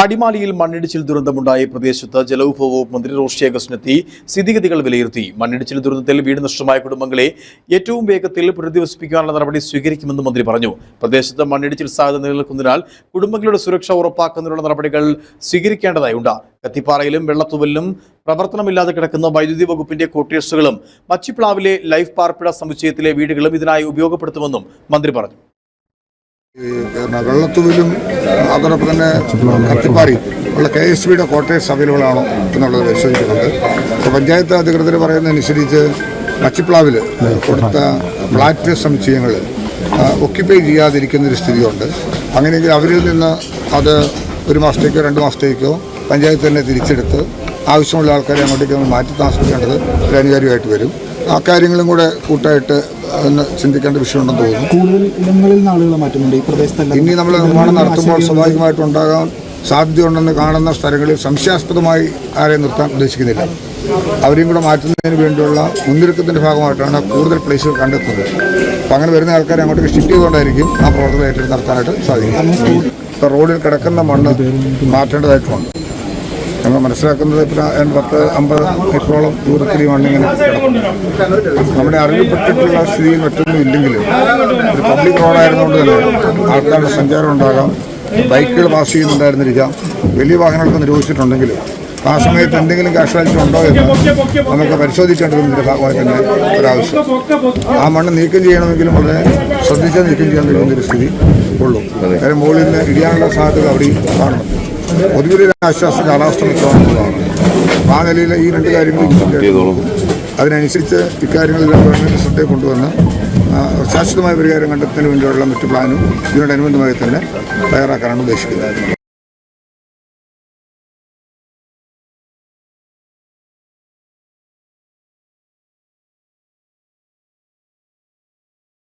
അടിമാലിയിൽ മണ്ണിടിച്ചിൽ ദുരന്തമുണ്ടായ പ്രദേശത്ത് ജലവിഭവ വകുപ്പ് മന്ത്രി റോഷി അഗസ്റ്റിനെത്തി സ്ഥിതിഗതികൾ വിലയിരുത്തി. മണ്ണിടിച്ചിൽ ദുരന്തത്തിൽ വീട് നഷ്ടമായ കുടുംബങ്ങളെ ഏറ്റവും വേഗത്തിൽ പുനരധിവസിപ്പിക്കാനുള്ള നടപടി സ്വീകരിക്കുമെന്ന് മന്ത്രി പറഞ്ഞു. പ്രദേശത്ത് മണ്ണിടിച്ചിൽ സാധ്യത നിലനിൽക്കുന്നതിനാൽ കുടുംബങ്ങളുടെ സുരക്ഷ ഉറപ്പാക്കുന്നതിനുള്ള നടപടികൾ സ്വീകരിക്കേണ്ടതായുണ്ട് കത്തിപ്പാറയിലും വെള്ളത്തൂവലിലും പ്രവർത്തനമില്ലാതെ കിടക്കുന്ന വൈദ്യുതി വകുപ്പിന്റെ കോട്ടേഴ്സുകളും മച്ചിപ്ലാവിലെ ലൈഫ് പാർപ്പിട സമുച്ചയത്തിലെ വീടുകളും ഇതിനായി ഉപയോഗപ്പെടുത്തുമെന്നും മന്ത്രി പറഞ്ഞു. വെള്ളത്തൂവിലും അതോടൊപ്പം തന്നെ കത്തിപ്പാറി ഉള്ള കെ എസ് ബിയുടെ ക്വാർട്ടേഴ്സ് അവൈലബിൾ ആണോ എന്നുള്ളത് പരിശോധിക്കുന്നുണ്ട് അപ്പോൾ പഞ്ചായത്ത് അധികൃതർ പറയുന്നതനുസരിച്ച് മച്ചിപ്ലാവിൽ കൊടുത്ത ഫ്ലാറ്റ് സമുച്ചയങ്ങൾ ഒക്യുപ്പൈ ചെയ്യാതിരിക്കുന്ന ഒരു സ്ഥിതിയുണ്ട്. അങ്ങനെയെങ്കിൽ അവരിൽ നിന്ന് അത് ഒരു മാസത്തേക്കോ രണ്ട് മാസത്തേക്കോ പഞ്ചായത്ത് തന്നെ തിരിച്ചെടുത്ത് ആവശ്യമുള്ള ആൾക്കാരെ അങ്ങോട്ടേക്ക് മാറ്റി താമസിക്കേണ്ടത് ഒരു അനിവാര്യമായിട്ട് വരും. ആ കാര്യങ്ങളും കൂടെ കൂട്ടായിട്ട് ചിന്തിക്കേണ്ട വിഷയമുണ്ടെന്ന് തോന്നുന്നു. കൂടുതൽ ഇടങ്ങളിൽ ആളുകളെ മാറ്റുന്നുണ്ട്. ഈ പ്രദേശത്തെല്ലാം ഇനി നമ്മൾ നിർമ്മാണം നടത്തുമ്പോൾ സ്വാഭാവികമായിട്ടുണ്ടാകാൻ സാധ്യതയുണ്ടെന്ന് കാണുന്ന സ്ഥലങ്ങളിൽ സംശയാസ്പദമായി ആരെയും നിർത്താൻ ഉദ്ദേശിക്കുന്നില്ല. അവരെയും കൂടെ മാറ്റുന്നതിന് വേണ്ടിയുള്ള മുന്നൊരുക്കത്തിന്റെ ഭാഗമായിട്ടാണ് കൂടുതൽ പ്ലേസുകൾ കണ്ടെത്തുന്നത്. അപ്പം അങ്ങനെ വരുന്ന ആൾക്കാരെ അങ്ങോട്ടേക്ക് ഷിഫ്റ്റ് ചെയ്തുകൊണ്ടായിരിക്കും ആ പ്രവർത്തനം ഏറ്റെടുത്ത് നടത്താനായിട്ട് സാധിക്കും ഇപ്പോൾ റോഡിൽ കിടക്കുന്ന മണ്ണ് മാറ്റേണ്ടതായിട്ടുണ്ട്. നമ്മൾ മനസ്സിലാക്കുന്നത് ഇപ്പം പത്ത് അമ്പത് മീറ്ററോളം ദൂരത്തിൽ മണ്ണിങ്ങനെ നമ്മുടെ അറിയപ്പെട്ടിട്ടുള്ള സ്ഥിതിയിൽ മറ്റൊന്നും ഇല്ലെങ്കിലും ഒരു പബ്ലിക് റോഡായിരുന്നുകൊണ്ട് തന്നെ ആൾക്കാരുടെ സഞ്ചാരം ഉണ്ടാകാം. ബൈക്കുകൾ പാസ് ചെയ്യുന്നുണ്ടായിരുന്നിരിക്കാം. വലിയ വാഹനങ്ങളൊക്കെ നിരോധിച്ചിട്ടുണ്ടെങ്കിലും ആ സമയത്ത് എന്തെങ്കിലും കാഷ്വാലിറ്റി ഉണ്ടോ എന്ന് നമുക്ക് പരിശോധിക്കേണ്ടതിന്റെ ഭാഗമായി തന്നെ ഒരാവശ്യം. ആ മണ്ണ് നീക്കം ചെയ്യണമെങ്കിലും വളരെ ശ്രദ്ധിച്ചാൽ നീക്കം ചെയ്യാൻ കഴിയുന്നൊരു സ്ഥിതി ഉള്ളൂ. കാര്യം മുകളിൽ നിന്ന് ഇടിയാനുള്ള സാധ്യത അവിടെയും കാണണം പൊതുവിലെ ആശ്വാസം കാലാവസ്ഥ മെച്ചമാണെന്നുള്ളതാണ് ആ നിലയിൽ ഈ രണ്ട് കാര്യങ്ങളും അതിനനുസരിച്ച് ഇക്കാര്യങ്ങളെല്ലാം ഗവൺമെന്റ് ശ്രദ്ധയെ കൊണ്ടുവന്ന് ശാശ്വതമായ പരിഹാരം കണ്ടെത്തുന്നതിന് വേണ്ടിയുള്ള മറ്റു പ്ലാനും ഇതിനോടനുബന്ധമായി തന്നെ തയ്യാറാക്കാനാണ് ഉദ്ദേശിക്കുന്നത്.